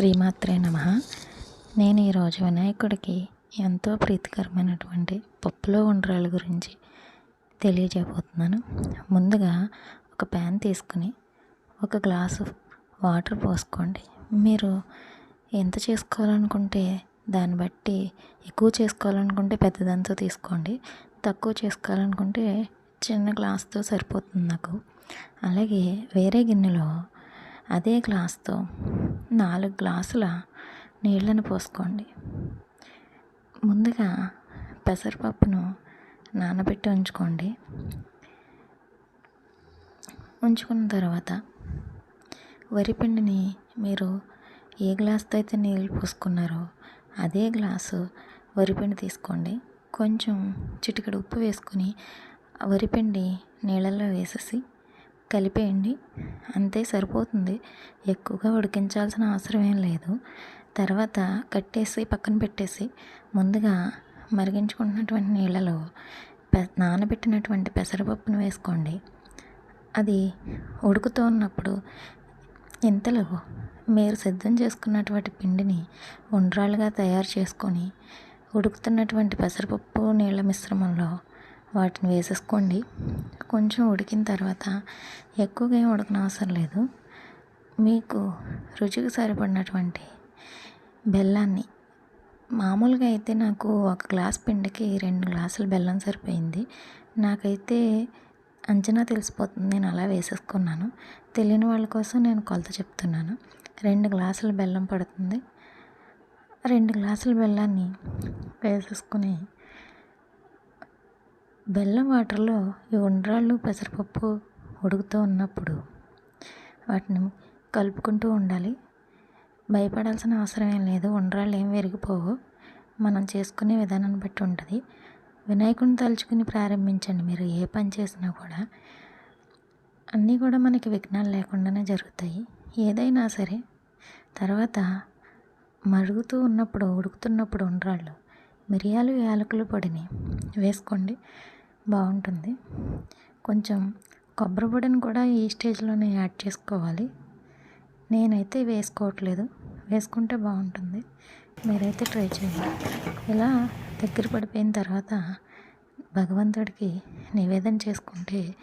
శ్రీమాత్రే నమ. నేను ఈరోజు వినాయకుడికి ఎంతో ప్రీతికరమైనటువంటి పప్పులో ఉండ్రాల గురించి తెలియజేయబోతున్నాను. ముందుగా ఒక ప్యాన్ తీసుకుని ఒక గ్లాసు వాటర్ పోసుకోండి. మీరు ఎంత చేసుకోవాలనుకుంటే దాన్ని బట్టి ఎక్కువ చేసుకోవాలనుకుంటే పెద్దదంతా తీసుకోండి. తక్కువ చేసుకోవాలనుకుంటే చిన్న గ్లాస్తో సరిపోతుంది నాకు. అలాగే వేరే గిన్నెలో అదే గ్లాస్తో నాలుగు గ్లాసుల నీళ్ళను పోసుకోండి. ముందుగా పెసరపప్పును నానబెట్టి ఉంచుకోండి. ఉంచుకున్న తర్వాత వరిపిండిని మీరు ఏ గ్లాస్తో అయితే నీళ్ళు పోసుకున్నారో అదే గ్లాసు వరిపిండి తీసుకోండి. కొంచెం చిటికెడు ఉప్పు వేసుకుని వరిపిండి నీళ్ళల్లో వేసేసి కలిపేయండి. అంతే సరిపోతుంది. ఎక్కువగా ఉడికించాల్సిన అవసరం ఏం లేదు. తర్వాత కట్టేసి పక్కన పెట్టేసి ముందుగా మరిగించుకున్నటువంటి నీళ్ళలో పె నానబెట్టినటువంటి పెసరపప్పును వేసుకోండి. అది ఉడుకుతూ ఉన్నప్పుడు ఇంతలో మీరు సిద్ధం చేసుకున్నటువంటి పిండిని ఉండ్రాలుగా తయారు చేసుకొని ఉడుకుతున్నటువంటి పెసరపప్పు నీళ్ళ మిశ్రమంలో వాటిని వేసేసుకోండి. కొంచెం ఉడికిన తర్వాత ఎక్కువగా ఏం ఉడకనవసరం లేదు. మీకు రుచికి సరిపడినటువంటి బెల్లాన్ని మామూలుగా అయితే నాకు ఒక గ్లాస్ పిండికి రెండు గ్లాసులు బెల్లం సరిపోయింది. నాకైతే అంచనా తెలిసిపోతుంది నేను అలా వేసేసుకున్నాను. తెలియని వాళ్ళ కోసం నేను కొలత చెప్తున్నాను. రెండు గ్లాసుల బెల్లం పడుతుంది. రెండు గ్లాసుల బెల్లాన్ని వేసేసుకుని బెల్లం వాటర్లో ఈ ఉండ్రాళ్ళు పెసరపప్పు ఉడుకుతూ ఉన్నప్పుడు వాటిని కలుపుకుంటూ ఉండాలి. భయపడాల్సిన అవసరం ఏం లేదు. ఉండ్రాళ్ళు ఏం విరిగిపోవు. మనం చేసుకునే విధానాన్ని బట్టి ఉంటుంది. వినాయకుడిని తలుచుకుని ప్రారంభించండి. మీరు ఏ పని చేసినా కూడా. అన్నీ కూడా మనకి విఘ్నాలు లేకుండానే జరుగుతాయి. ఏదైనా సరే తర్వాత మరుగుతూ ఉన్నప్పుడు ఉడుకుతున్నప్పుడు ఉండ్రాళ్ళు మిరియాలు యాలకుల పొడిని వేసుకోండి. బాగుంటుంది. కొంచెం కొబ్బరి పొడిని కూడా ఈ స్టేజ్లోనే యాడ్ చేసుకోవాలి. నేనైతే వేసుకోవట్లేదు. వేసుకుంటే బాగుంటుంది. మీరైతే ట్రై చేయండి. ఇలా దగ్గర పడిపోయిన తర్వాత భగవంతుడికి నివేదన చేసుకుంటే